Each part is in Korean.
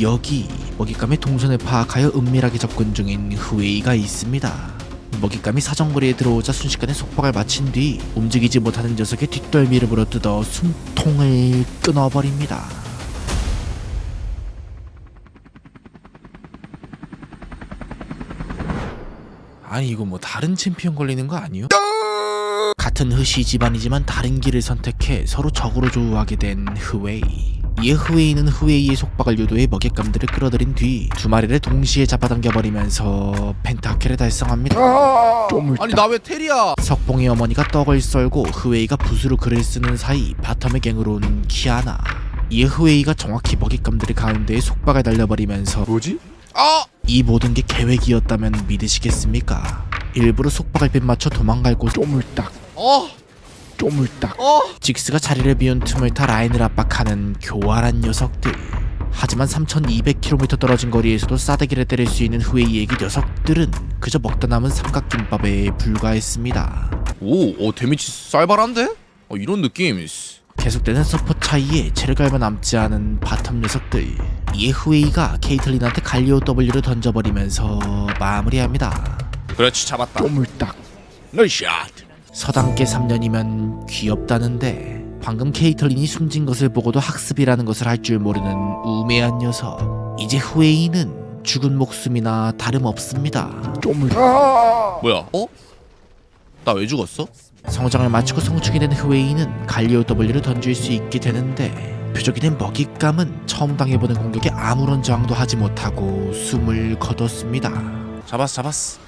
여기 먹잇감의 동선을 파악하여 은밀하게 접근 중인 후웨이가 있습니다. 먹잇감이 사정거리에 들어오자 순식간에 속박을 마친 뒤 움직이지 못하는 녀석의 뒷덜미를 물어뜯어 숨통을 끊어버립니다. 아니 이거 뭐 다른 챔피언 걸리는 거 아니요? 같은 흐시 집안이지만 다른 길을 선택해 서로 적으로 조우하게 된 흐웨이. 이에 흐웨이는 흐웨이의 속박을 유도해 먹잇감들을 끌어들인 뒤 두 마리를 동시에 잡아당겨버리면서 펜타킬을 달성합니다. 아니 나 왜 테리야? 석봉의 어머니가 떡을 썰고 흐웨이가 붓으로 글을 쓰는 사이 바텀의 갱으로 온 키아나. 이에 흐웨이가 정확히 먹잇감들의 가운데에 속박을 날려버리면서 뭐지? 아! 이 모든 게 계획이었다면 믿으시겠습니까? 일부러 속박을 빗맞춰 도망갈 곳 쪼물딱 어! 쪼물딱 어! 직스가 자리를 비운 틈을 타 라인을 압박하는 교활한 녀석들 하지만 3200km 떨어진 거리에서도 싸대기를 때릴 수 있는 후웨이에게 녀석들은 그저 먹다 남은 삼각김밥에 불과했습니다 오, 어 데미지 쌀발한데? 어 이런 느낌. 씨. 계속되는 서포 차이에 체력이 얼마 남지 않은 바텀 녀석들 이에 후웨이가 케이틀린한테 갈리오 W를 던져버리면서 마무리합니다 그렇지 잡았다. 쪼물딱 나이샷. 서당계 3년이면 귀엽다는데 방금 케이틀린이 숨진 것을 보고도 학습이라는 것을 할 줄 모르는 우매한 녀석 이제 후웨이는 죽은 목숨이나 다름없습니다 뭐야? 어? 나 왜 죽었어? 성장을 마치고 성충이 된 후웨이는 갈리오 W를 던질 수 있게 되는데 표적이 된 먹잇감은 처음 당해보는 공격에 아무런 저항도 하지 못하고 숨을 거뒀습니다 잡았어 잡았어.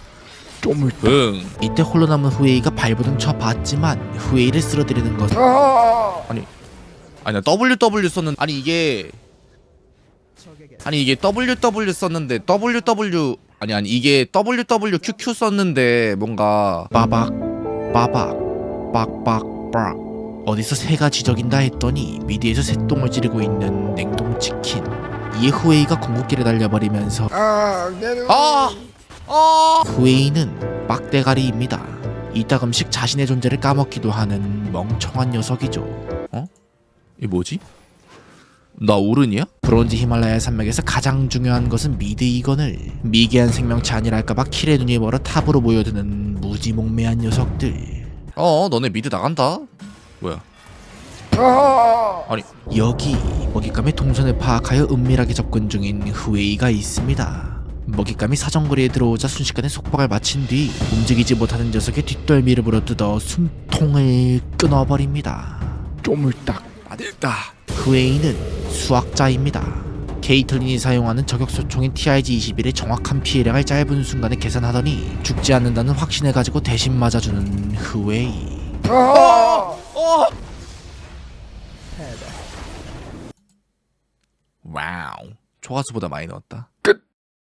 쪼물 응. 이때 홀로 남은 후웨이가 발버둥 쳐봤지만 후웨이를 쓸어들이는 것. 아니 나 WW 썼는 아니 이게 아니 이게 WW 썼는데 WW 아니 아니 이게 WWQQ 썼는데 뭔가 빠박 빠박 빡빡 빡. 어디서 새가 지저긴다 했더니 미디에서 새똥을 찌르고 있는 냉동치킨. 이에 후웨이가 궁극기를 날려버리면서 아! 아! 후웨이는 빡대가리입니다 이따금씩 자신의 존재를 까먹기도 하는 멍청한 녀석이죠 어? 이 뭐지? 나 오른이야? 브론즈 히말라야 산맥에서 가장 중요한 것은 미드 이건을 미개한 생명체 아니랄까봐 킬의 눈이 멀어 탑으로 모여드는 무지몽매한 녀석들 어 너네 미드 나간다 뭐야 아니 여기 먹잇감의 동선을 파악하여 은밀하게 접근 중인 후웨이가 있습니다. 먹잇감이 사정거리에 들어오자 순식간에 속박을 마친 뒤 움직이지 못하는 녀석의 뒷덜미를 물어뜯어 숨통을 끊어버립니다. 쪼물딱 아들다 후웨이는 수학자입니다. 케이틀린이 사용하는 저격소총인 TRG-21의 정확한 피해량을 짧은 순간에 계산하더니 죽지 않는다는 확신을 가지고 대신 맞아주는 후웨이. 어! 와우 초가스보다 많이 넣었다